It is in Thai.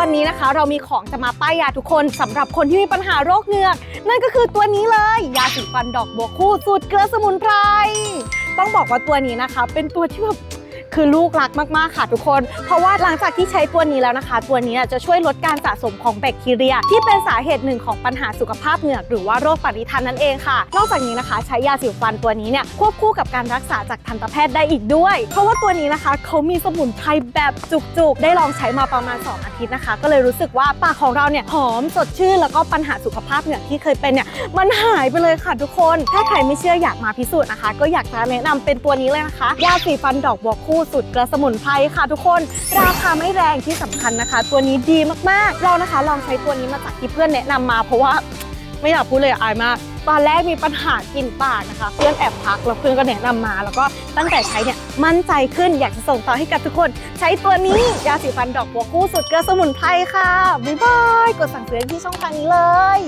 วันนี้นะคะ เรามีของจะมาป้ายยาทุกคนสำหรับคนที่มีปัญหาโรคเหงือก นั่นก็คือตัวนี้เลย ยาสีฟันดอกบัวคู่สูตรเกลือสมุนไพรต้องบอกว่าตัวนี้นะคะ เป็นตัวที่แบบ คือลูกรักมากๆค่ะทุกคน เพราะว่าหลังจากที่ใช้ตัวนี้แล้วนะคะ ตัวนี้จะช่วยลดการสะสมของแบคทีเรีย ที่เป็นสาเหตุหนึ่งของปัญหาสุขภาพเหงือกหรือว่าโรคปริทันนั่นเองค่ะ นอกจากนี้นะคะ ใช้ยาสีฟันตัวนี้เนี่ยควบคู่กับการรักษาจากทันตแพทย์ได้อีกด้วย เพราะว่าตัวนี้นะคะเขามีสมุนไพรแบบจุกๆ ได้ลองใช้มาประมาณ 2 อาทิตย์นะคะ ก็เลยรู้สึกว่าปากของเราเนี่ยหอมสดชื่นแล้วก็ปัญหาสุขภาพเหงือกที่เคยเป็นเนี่ยมันหายไปเลยค่ะทุกคน ถ้าใครไม่เชื่ออยากมาพิสูจน์นะคะ ก็อยากจะแนะนำเป็นตัวนี้เลยนะคะยาสีฟันดอกบัวคู่สุดกระสมุนไพรค่ะทุกคน ราคาไม่แรงที่สำคัญนะคะ ตัวนี้ดีมากๆ เรานะคะลองใช้ตัวนี้มาจากที่เพื่อนแนะนำมาเพราะว่าไม่อยากพูดเลยอะอายมาก ตอนแรกมีปัญหากลิ่นปากนะคะ เพื่อนแอบพักแล้วเพื่อนก็แนะนำมา แล้วก็ตั้งแต่ใช้เนี่ยมั่นใจขึ้นอยากจะส่งต่อให้กับทุกคน ใช้ตัวนี้ยาสีฟันดอกบัวคู่สุดเกลือสมุนไพรค่ะบ๊ายบายกดสั่งซื้อที่ช่องทางนี้เลย